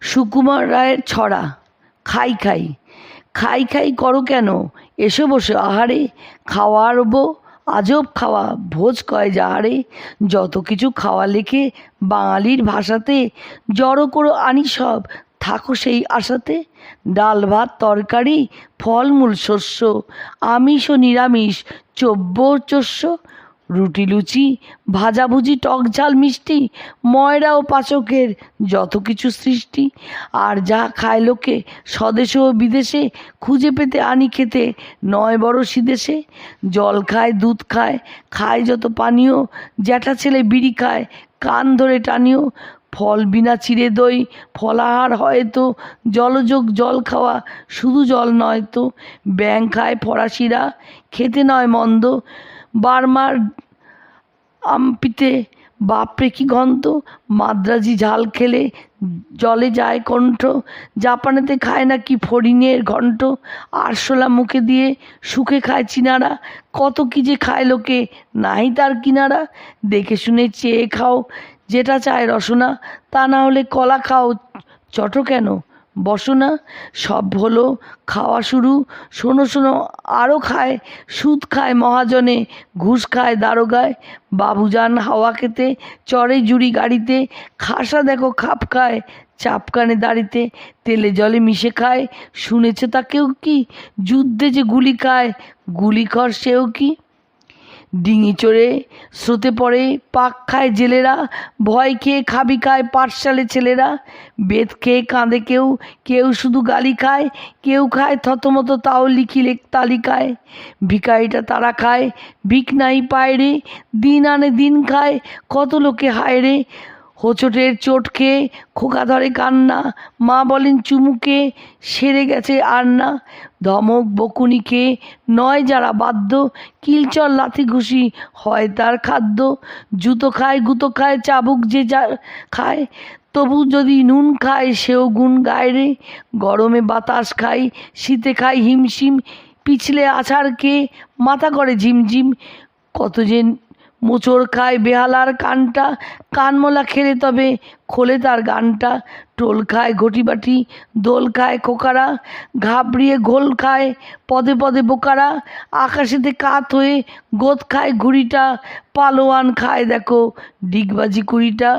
সুকুমার রায়ের ছড়া, খাই খাই। খাই খাই করো কেন? এসো বসে, আহারে খাওয়ার বো আজব খাওয়া, ভোজ কয় যাহারে? যত কিছু খাওয়া লেখে বাঙালির ভাষাতে, জড়ো করো আনি সব, থাকো সেই আশাতে। ডাল, ভাত, তরকারি, ফলমূল শস্য আমিষ ও নিরামিষ, চব্য চস্য রুটি লুচি, ভাজাভুজি, টক ঝাল, মিষ্টি, ময়রা ও পাচকের যত কিছু সৃষ্টি। আর যা খায় লোকে স্বদেশে ও বিদেশে, খুঁজে পেতে আনি খেতে নয় বড় সিদেশে জল খায়, দুধ খায় খায় যত পানীয়, জ্যাঠা ছেলে বিড়ি খায়, কান ধরে টানিও। ফল বিনা চিড়ে দই ফলাহার হয়তো জলযোগ জল খাওয়া শুধু জল নয় তো। ব্যাং খায় ফরাসিরা, খেতে নয় মন্দ, বার্মার আমপিতে বাপরে কি গন্ধ। মাদ্রাজি ঝাল খেলে জলে যায় কণ্ঠ। জাপানেতে খায় না কি ফড়িংয়ের ঘণ্ট। আরশোলা মুখে দিয়ে সুখে খায় চিনারা। কত কি যে খায় লোকে, নাই তার কিনারা। দেখে শুনে চেয়ে খাও, যেটা চায় রসনা। তা না হলে কলা খাও, চটো কেন? বসো না, সব হলো, খাওয়া শুরু। শোনো শোনো আরও খায়, সুদ খায় মহাজনে, ঘুষ খায় দারোগায়। বাবুজান হাওয়া খেতে, চড়ে জুড়ি গাড়িতে, খাসা দেখো খাপ খায় চাপকানে দাড়িতে। তেলে জলে মিশে খায়, শুনেছে তা কেউ কি? যুদ্ধে যে গুলি খায়, গুলি কর সেও কি? ডিঙি চড়ে, স্রোতে পড়ে, পাক খায় জেলেরা, ভয় খেয়ে খাবি খায় পাঠশালে ছেলেরা। বেদ খেয়ে কাঁদে কেউ কেউ শুধু গালি খায়, কেউ খায় থতমত তাও লিখি লেখ তালিকায় ভিকারিটা তারা খায় ভিক নাই পায় রে, দিন আনে দিন খায়, কত লোকে হায় রে। হোঁচটের চোট খেয়ে খোকা ধরে কান্না, মা বলেন চুমুকে, সেরে গেছে আর না ধমক বকুনি খেয়ে নয় যারা বাধ্য, কিলচর লাথি ঘুষি হয় তার খাদ্য। জুতো খায়, গুতো খায়, চাবুক যে যা খায়, তবু যদি নুন খায় সেও গুণ গায় রে। গরমে বাতাস খায়, শীতে খায় হিমশিম, পিছলে আছাড় খেয়ে মাথা করে ঝিমঝিম। কত যে মোচড় খায় বেহালার কানটা, কানমলা খেলে তবে খোলে তার গানটা। টোল খায় ঘটিবাটি, দোল খায় খোকারা, ঘাবড়িয়ে ঘোল খায় পদে পদে বোকারা। আকাশেতে কাত হয়ে গোদ খায় ঘুড়িটা, পালোয়ান খায় দেখো ডিগবাজি কুড়িটা।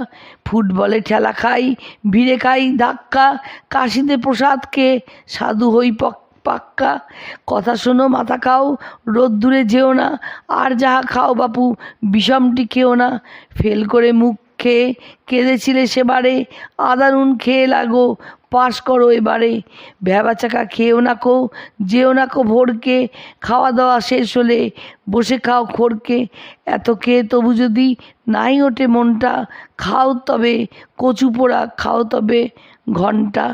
ফুটবলে ঠেলা খাই, ভিড়ে খাই ধাক্কা, কাশিতে প্রসাদ খেয়ে সাধু হই পক পাক্কা। কথা শোনো, মাথা খাও রোদ্দুরে যেও না। আর যাহা খাও বাপু, বিষমটি খেও না। ফেল করে মুখ খেয়ে কেঁদেছিলে সেবারে। আদা, নুন খেয়ে লাগো, পাস করো এবারে। ভ্যাবা চাকা খেয়েও না কো, যেও না কো ভোরকে। খাওয়া দাওয়া শেষ হলে বসে খাও খোরকে। এত খেয়ে তবু যদি নাই ওঠে মনটা, খাও তবে, কচু পোড়া খাও তবে ঘণ্টা।